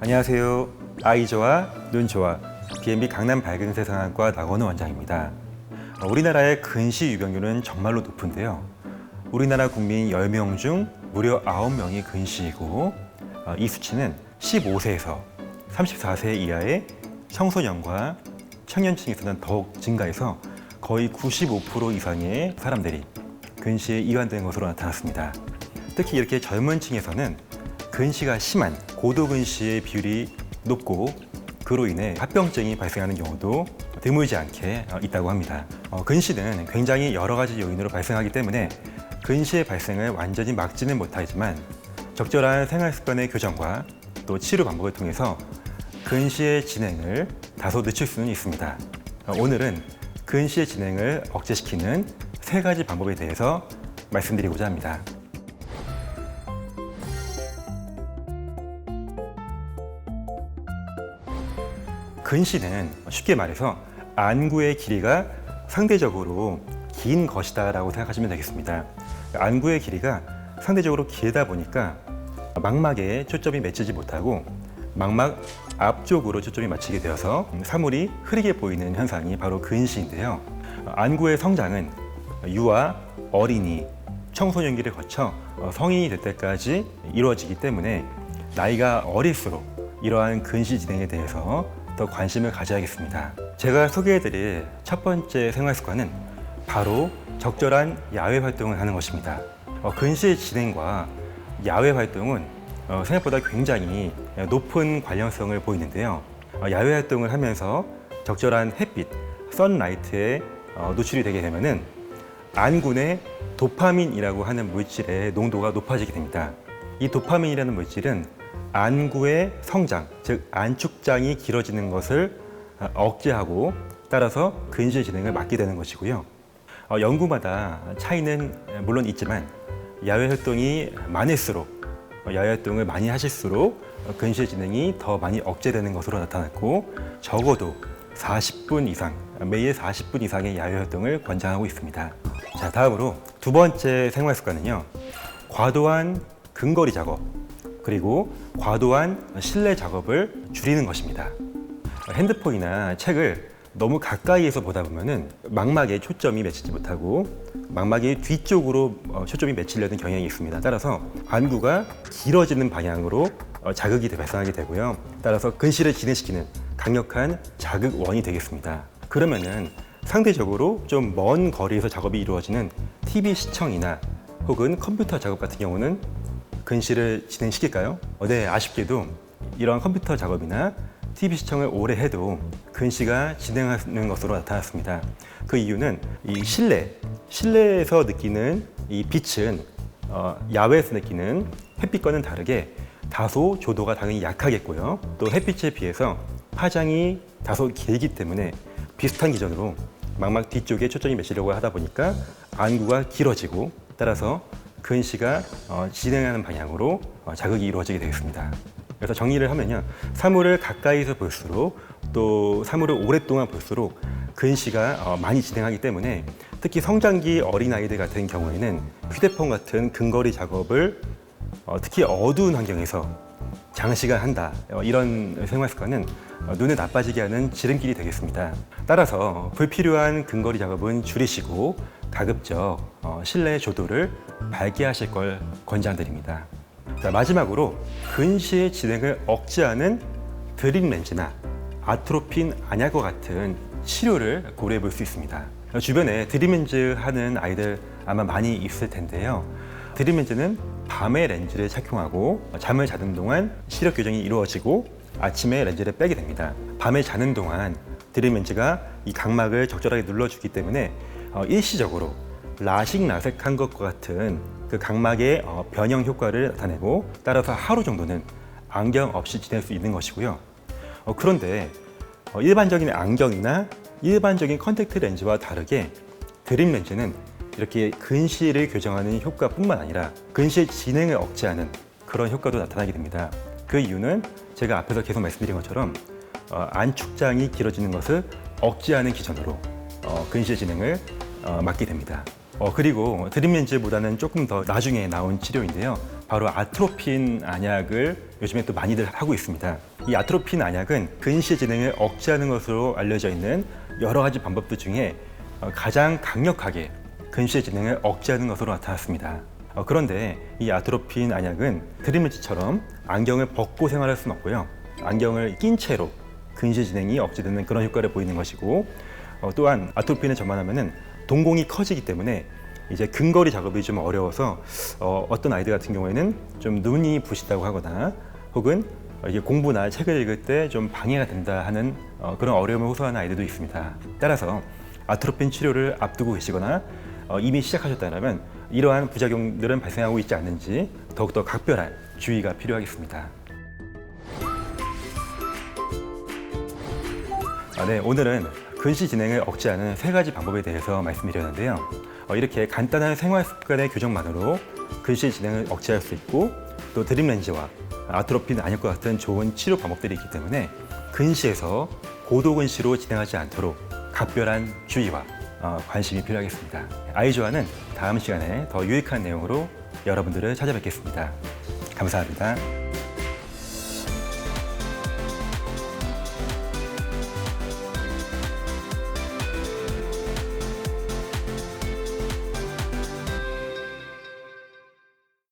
안녕하세요. 아이 좋아, 눈 좋아. B&B 강남 밝은 세상학과 나건우 원장입니다. 어, 우리나라의 근시 유병률은 정말로 높은데요. 우리나라 국민 10명 중 무려 9명이 근시이고 어, 이 수치는 15세에서 34세 이하의 청소년과 청년층에서는 더욱 증가해서 거의 95% 이상의 사람들이 근시에 이완된 것으로 나타났습니다. 특히 이렇게 젊은 층에서는 근시가 심한 고도근시의 비율이 높고 그로 인해 합병증이 발생하는 경우도 드물지 않게 어, 있다고 합니다. 어, 근시는 굉장히 여러 가지 요인으로 발생하기 때문에 근시의 발생을 완전히 막지는 못하지만 적절한 생활 습관의 교정과 또 치료 방법을 통해서 근시의 진행을 다소 늦출 수는 있습니다. 어, 오늘은 근시의 진행을 억제시키는 세 가지 방법에 대해서 말씀드리고자 합니다. 근시는 쉽게 말해서 안구의 길이가 상대적으로 긴 것이다 라고 생각하시면 되겠습니다. 안구의 길이가 상대적으로 길다 보니까 망막에 초점이 맺히지 못하고 망막 앞쪽으로 초점이 맞추게 되어서 사물이 흐리게 보이는 현상이 바로 근시인데요. 안구의 성장은 유아, 어린이, 청소년기를 거쳐 성인이 될 때까지 이루어지기 때문에 나이가 어릴수록 이러한 근시 진행에 대해서 더 관심을 가져야겠습니다. 제가 소개해드릴 첫 번째 생활 습관은 바로 적절한 야외 활동을 하는 것입니다. 어, 근시 진행과 야외 활동은 어, 생각보다 굉장히 높은 관련성을 보이는데요. 어, 야외 활동을 하면서 적절한 햇빛, 선라이트에 어, 노출이 되게 되면은 안군의 도파민이라고 하는 물질의 농도가 높아지게 됩니다. 이 도파민이라는 물질은 안구의 성장, 즉 안축장이 길어지는 것을 어, 억제하고 따라서 근시의 진행을 막게 되는 것이고요. 어, 연구마다 차이는 물론 있지만 야외 활동이 많을수록 어, 야외 활동을 많이 하실수록 어, 근시의 진행이 더 많이 억제되는 것으로 나타났고 적어도 40분 이상 매일 40분 이상의 야외 활동을 권장하고 있습니다. 자 다음으로 두 번째 생활 습관은요 과도한 근거리 작업 그리고 과도한 실내 작업을 줄이는 것입니다. 핸드폰이나 책을 너무 가까이에서 보다 보면은 망막에 초점이 맺히지 못하고 망막의 뒤쪽으로 어, 초점이 맺히려는 경향이 있습니다. 따라서 안구가 길어지는 방향으로 어, 자극이 발생하게 되고요. 따라서 근시를 진행시키는 강력한 자극원이 되겠습니다. 그러면은 상대적으로 좀 먼 거리에서 작업이 이루어지는 TV 시청이나 혹은 컴퓨터 작업 같은 경우는 근시를 진행시킬까요? 어, 네, 아쉽게도 이러한 컴퓨터 작업이나 TV 시청을 오래 해도 근시가 진행하는 것으로 나타났습니다. 그 이유는 이 실내, 실내에서 느끼는 이 빛은 어, 야외에서 느끼는 햇빛과는 다르게 다소 조도가 당연히 약하겠고요. 또 햇빛에 비해서 파장이 다소 길기 때문에 비슷한 기전으로 망막 뒤쪽에 초점이 맺히려고 하다 보니까 안구가 길어지고 따라서 근시가 어, 진행하는 방향으로 어, 자극이 이루어지게 되겠습니다. 그래서 정리를 하면요. 사물을 가까이서 볼수록 또 사물을 오랫동안 볼수록 근시가 어, 많이 진행하기 때문에 특히 성장기 어린아이들 같은 경우에는 휴대폰 같은 근거리 작업을 어, 특히 어두운 환경에서 장시간 한다. 어, 이런 생활 습관은 어, 눈을 나빠지게 하는 지름길이 되겠습니다. 따라서 불필요한 근거리 작업은 줄이시고 가급적 어, 실내 조도를 밝게 하실 걸 권장드립니다. 자, 마지막으로 근시의 진행을 억제하는 드림 렌즈나 아트로핀 안약과 같은 치료를 고려해 볼 수 있습니다. 주변에 드림 렌즈 하는 아이들 아마 많이 있을 텐데요. 드림 렌즈는 밤에 렌즈를 착용하고 잠을 자는 동안 시력 교정이 이루어지고 아침에 렌즈를 빼게 됩니다. 밤에 자는 동안 드림 렌즈가 이 각막을 적절하게 눌러주기 때문에 어, 일시적으로 라식 라섹한 것과 같은 그 각막의 어, 변형 효과를 나타내고 따라서 하루 정도는 안경 없이 지낼 수 있는 것이고요. 어, 그런데 어, 일반적인 안경이나 일반적인 컨택트 렌즈와 다르게 드림 렌즈는 이렇게 근시를 교정하는 효과뿐만 아니라 근시의 진행을 억제하는 그런 효과도 나타나게 됩니다. 그 이유는 제가 앞에서 계속 말씀드린 것처럼 어, 안축장이 길어지는 것을 억제하는 기전으로 어, 근시의 진행을 어, 막게 됩니다. 어, 그리고 드림렌즈보다는 조금 더 나중에 나온 치료인데요. 바로 아트로핀 안약을 요즘에 또 많이들 하고 있습니다. 이 아트로핀 안약은 근시의 진행을 억제하는 것으로 알려져 있는 여러 가지 방법들 중에 어, 가장 강력하게 근시의 진행을 억제하는 것으로 나타났습니다. 어, 그런데 이 아트로핀 안약은 드림렌즈처럼 안경을 벗고 생활할 수는 없고요. 안경을 낀 채로 근시 진행이 억제되는 그런 효과를 보이는 것이고 어, 또한 아토피를 전만하면은 동공이 커지기 때문에 이제 근거리 작업이 좀 어려워서 어, 떤 아이들 같은 경우에는 좀 눈이 부시다고 하거나 혹은 이게 공부나 책을 읽을 때 좀 방해가 된다 하는 어, 그런 어려움을 호소하는 아이들도 있습니다. 따라서 아트로핀 치료를 앞두고 계시거나 어, 이미 시작하셨다면 이러한 부작용들은 발생하고 있지 않는지 더욱더 각별한 주의가 필요하겠습니다. 아, 네, 오늘은 근시 진행을 억제하는 세 가지 방법에 대해서 말씀드렸는데요. 어, 이렇게 간단한 생활 습관의 교정만으로 근시 진행을 억제할 수 있고 또 드림렌즈와 아트로핀 안약과 같은 좋은 치료 방법들이 있기 때문에 근시에서 고도근시로 진행하지 않도록 각별한 주의와 어, 관심이 필요하겠습니다. 아이조아는 다음 시간에 더 유익한 내용으로 여러분들을 찾아뵙겠습니다. 감사합니다.